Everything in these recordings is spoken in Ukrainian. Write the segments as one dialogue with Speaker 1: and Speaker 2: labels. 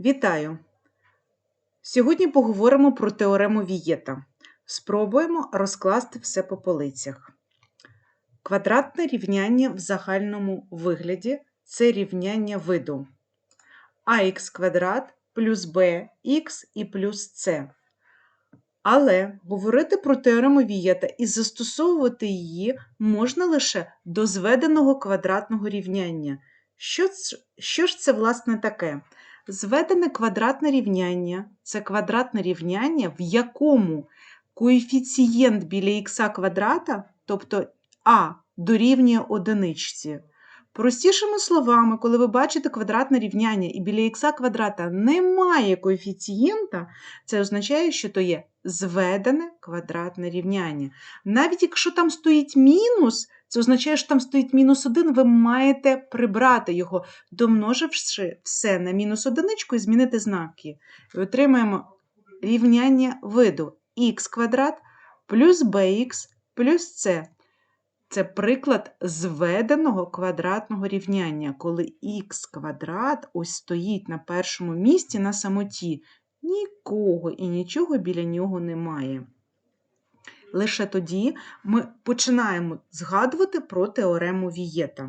Speaker 1: Вітаю! Сьогодні поговоримо про теорему Вієта. Спробуємо розкласти все по полицях. Квадратне рівняння в загальному вигляді це рівняння виду ax квадрат плюс bx і плюс c. Але говорити про теорему Вієта і застосовувати її можна лише до зведеного квадратного рівняння. Що, що ж це власне таке? Зведене квадратне рівняння це квадратне рівняння, в якому коефіцієнт біля х квадрата, тобто а дорівнює одиничці. Простішими словами, коли ви бачите квадратне рівняння і біля х квадрата немає коефіцієнта, це означає, що то є зведене квадратне рівняння. Навіть якщо там стоїть мінус, це означає, що там стоїть мінус 1, ви маєте прибрати його, домноживши все на мінус одиничку і змінити знаки. І отримаємо рівняння виду х квадрат плюс bx плюс c. Це приклад зведеного квадратного рівняння, коли х квадрат ось стоїть на першому місці на самоті. Нікого і нічого біля нього немає. Лише тоді ми починаємо згадувати про теорему Вієта.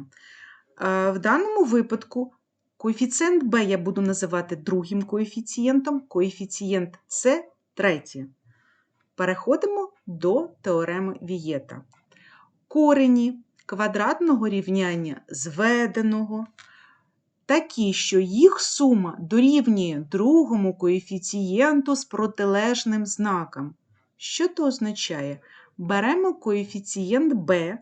Speaker 1: Е, В даному випадку коефіцієнт b я буду називати другим коефіцієнтом, коефіцієнт С третій. Переходимо до теореми Вієта. Корені квадратного рівняння зведеного такі, що їх сума дорівнює другому коефіцієнту з протилежним знаком. Що це означає? Беремо коефіцієнт b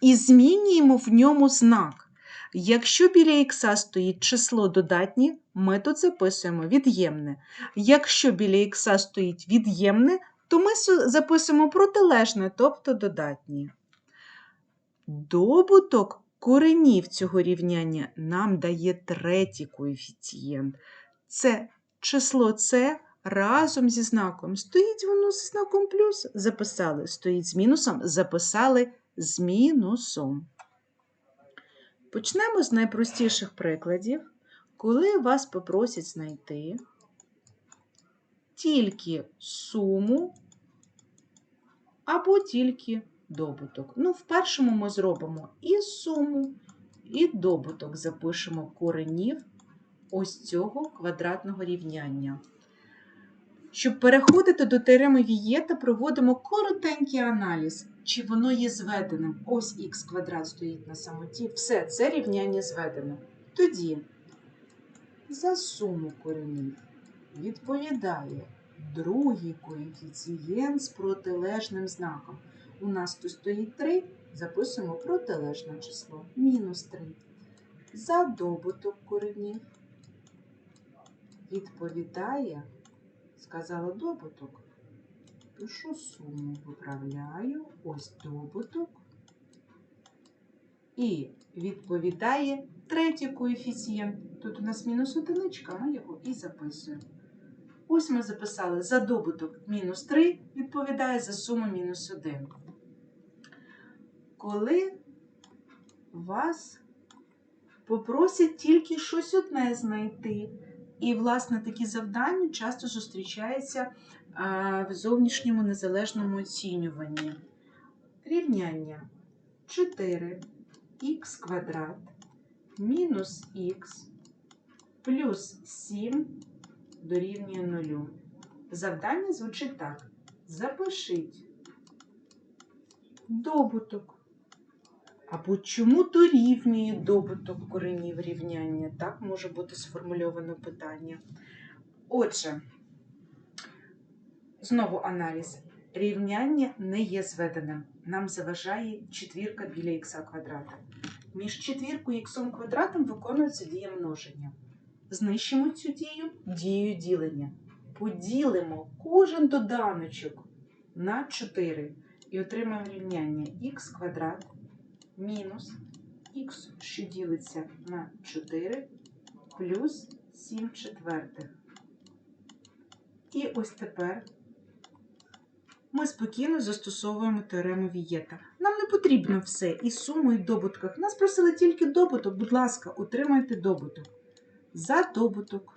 Speaker 1: і змінюємо в ньому знак. Якщо біля х стоїть число додатнє, ми тут записуємо від'ємне. Якщо біля х стоїть від'ємне, то ми записуємо протилежне, тобто додатнє. Добуток коренів цього рівняння нам дає третій коефіцієнт. Це число С разом зі знаком. Стоїть воно зі знаком плюс, записали. Стоїть з мінусом, записали з мінусом. Почнемо з найпростіших прикладів, коли вас попросять знайти тільки суму або тільки добуток. Ну, в першому ми зробимо і суму, і добуток запишемо коренів ось цього квадратного рівняння. Щоб переходити до теореми Вієта, проводимо коротенький аналіз, чи воно є зведеним. Ось х квадрат стоїть на самоті. Все, це рівняння зведене. Тоді за суму коренів відповідає другий коефіцієнт з протилежним знаком. У нас тут стоїть 3, записуємо протилежне число мінус 3. За добуток коренів відповідає, сказала добуток, пишу суму, виправляю, ось добуток. І відповідає третій коефіцієнт. Тут у нас мінус одиничка, ми його і записуємо. Ось ми записали за добуток мінус 3, відповідає за суму мінус 1. Коли вас попросять тільки щось одне знайти, і, власне, такі завдання часто зустрічаються в зовнішньому незалежному оцінюванні. Рівняння 4х квадрат мінус х плюс 7 дорівнює 0. Завдання звучить так. Запишіть добуток. Або чому дорівнює добуток коренів рівняння? Так може бути сформульовано питання. Отже, знову аналіз. Рівняння не є зведеним. Нам заважає четвірка біля х квадрата. Між четвіркою і х квадратом виконується дія множення. Знищимо цю дію дією ділення. Поділимо кожен доданочок на 4 і отримаємо рівняння х квадрат мінус х, що ділиться на 4, плюс 7 четвертих. І ось тепер ми спокійно застосовуємо теорему Вієта. Нам не потрібно все і суму, і добутках. Нас просили тільки добуток. Будь ласка, утримайте добуток. За добуток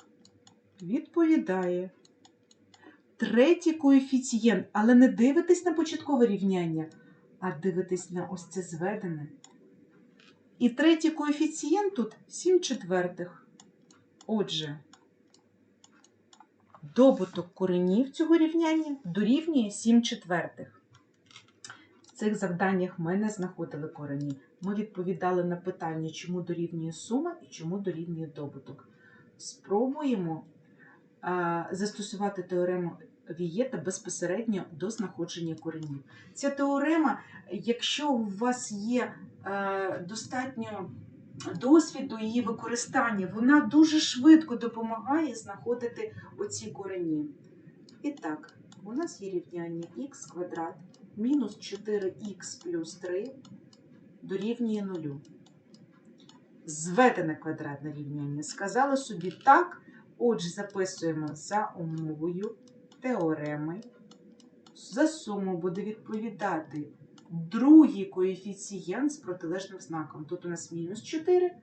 Speaker 1: відповідає третій коефіцієнт, але не дивитесь на початкове рівняння, а дивитесь на ось це зведене. І третій коефіцієнт тут 7 четвертих. Отже, добуток коренів цього рівняння дорівнює 7 четвертих. В цих завданнях ми не знаходили корені. Ми відповідали на питання, чому дорівнює сума і чому дорівнює добуток. Спробуємо а, застосувати теорему Вієта безпосередньо до знаходження коренів. Ця теорема, якщо у вас є е, достатньо досвіду її використання, вона дуже швидко допомагає знаходити оці корені. І так, у нас є рівняння х квадрат мінус 4х плюс 3 дорівнює 0. Зведене квадратне рівняння. Сказали собі так. Отже, записуємо за умовою теореми. За суму буде відповідати другий коефіцієнт з протилежним знаком. Тут у нас мінус 4,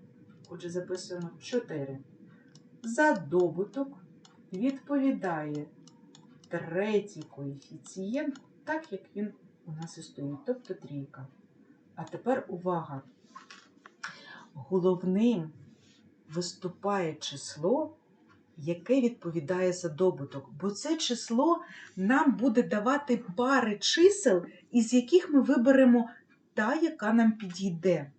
Speaker 1: отже, записуємо 4. За добуток відповідає третій коефіцієнт, так як він у нас і стоїть, тобто трійка. А тепер увага. Головним виступає число, яке відповідає за добуток, бо це число нам буде давати пари чисел, із яких ми виберемо та, яка нам підійде.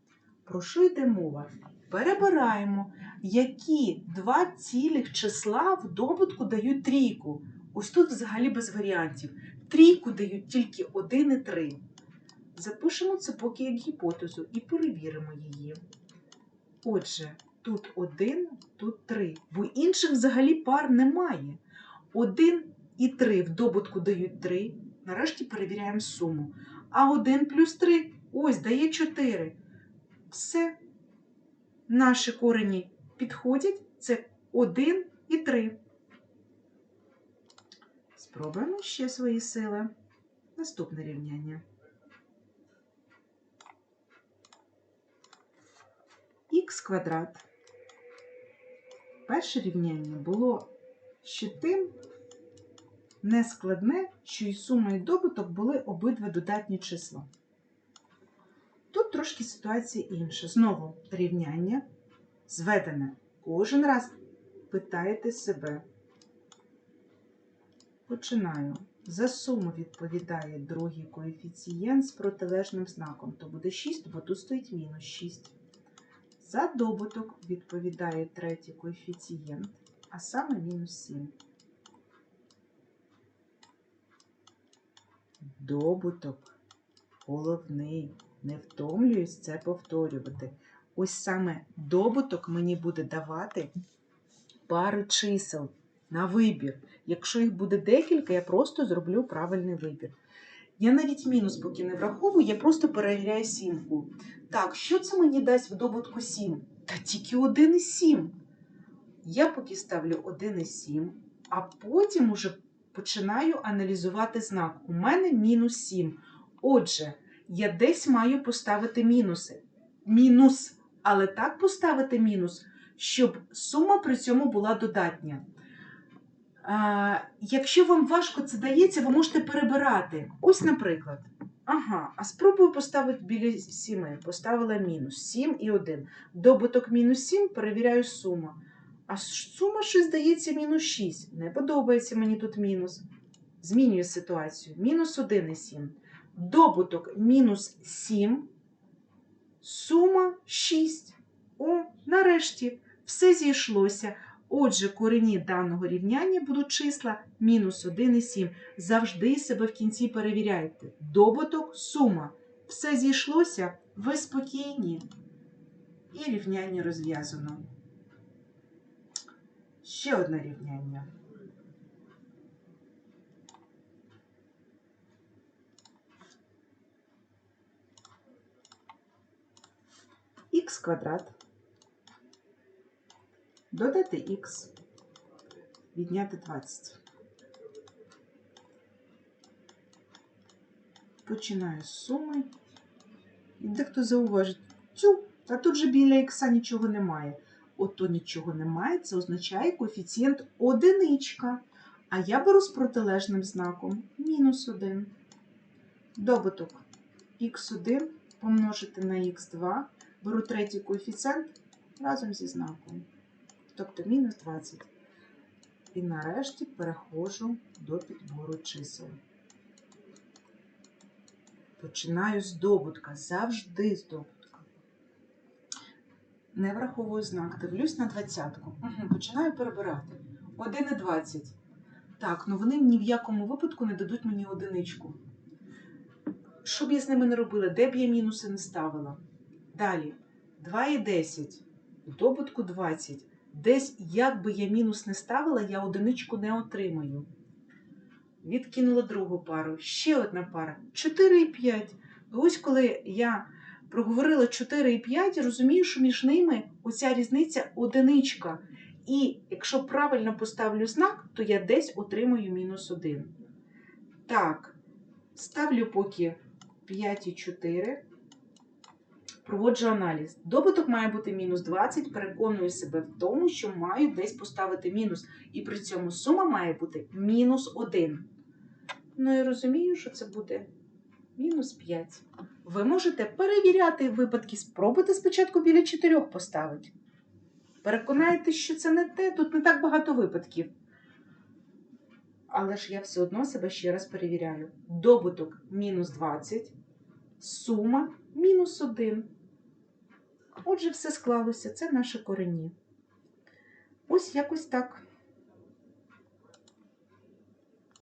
Speaker 1: Про що йде мова? Перебираємо, які два цілих числа в добутку дають трійку. Ось тут взагалі без варіантів. Трійку дають тільки 1 і 3. Запишемо це поки як гіпотезу і перевіримо її. Отже, тут 1, тут 3, бо інших взагалі пар немає. 1 і 3 в добутку дають 3. Нарешті перевіряємо суму. А 1 плюс 3 ось дає 4. Все. Наші корені підходять. Це 1 і 3. Спробуємо ще свої сили. Наступне рівняння. х квадрат. Перше рівняння було ще тим нескладне, що і сума і добуток були обидва додатні числа. Тут трошки ситуація інша. Знову рівняння зведене. Кожен раз питаєте себе. Починаю. За суму відповідає другий коефіцієнт з протилежним знаком. То буде 6, бо тут стоїть мінус 6. За добуток відповідає третій коефіцієнт, а саме мінус 7. Добуток головний. Не втомлююсь це повторювати. Ось саме добуток мені буде давати пари чисел на вибір. Якщо їх буде декілька, я просто зроблю правильний вибір. Я навіть мінус поки не враховую, я просто перевіряю сімку. Так, що це мені дасть в добутку 7? Та тільки 1 і 7. Я поки ставлю 1 і 7, а потім уже починаю аналізувати знак. У мене мінус 7. Отже, я десь маю поставити мінуси. Мінус, але так поставити мінус, щоб сума при цьому була додатня. Якщо вам важко це дається, ви можете перебирати. Ось, наприклад. Ага, а спробую поставити біля 7. Поставила мінус 7 і 1. Добуток мінус 7, перевіряю сума. А сума щось здається мінус 6. Не подобається мені тут мінус. Змінюю ситуацію. Мінус 1 і 7. Добуток мінус 7. Сума 6. О, нарешті, все зійшлося. Отже, корені даного рівняння будуть числа мінус 1 і 7. Завжди себе в кінці перевіряйте. Добуток, сума. Все зійшлося, ви спокійні. І рівняння розв'язано. Ще одне рівняння. х квадрат додати х, відняти 20. Починаю з суми. І дехто зауважить, цю, а тут же біля х нічого немає. ото нічого немає, це означає коефіцієнт одиничка. А я беру з протилежним знаком мінус 1. Добуток х1 помножити на х2, беру третій коефіцієнт разом зі знаком. Тобто мінус 20. І нарешті переходжу до підбору чисел. Починаю з добутка, завжди з добутка. Не враховую знак, дивлюсь на двадцятку. Угу, починаю перебирати. 1 і 20. Так, ну вони ні в якому випадку не дадуть мені одиничку. Що б я з ними не робила, де б я мінуси не ставила? Далі. 2 і 10. У добутку 20. Десь, як би я мінус не ставила, я одиничку не отримаю. Відкинула другу пару. Ще одна пара. 4 і 5. Ось коли я проговорила 4 і 5, розумію, що між ними оця різниця одиничка. І якщо правильно поставлю знак, то я десь отримую мінус 1. Так, ставлю поки 5 і 4. Проводжу аналіз. Добуток має бути мінус 20. Переконую себе в тому, що маю десь поставити мінус. І при цьому сума має бути мінус 1. Ну і розумію, що це буде мінус 5. Ви можете перевіряти випадки, спробуйте спочатку біля 4 поставити. Переконаєтесь, що це не те, тут не так багато випадків. Але ж я все одно себе ще раз перевіряю. Добуток мінус 20, сума мінус 1. Отже, все склалося. Це наші корені. Ось якось так.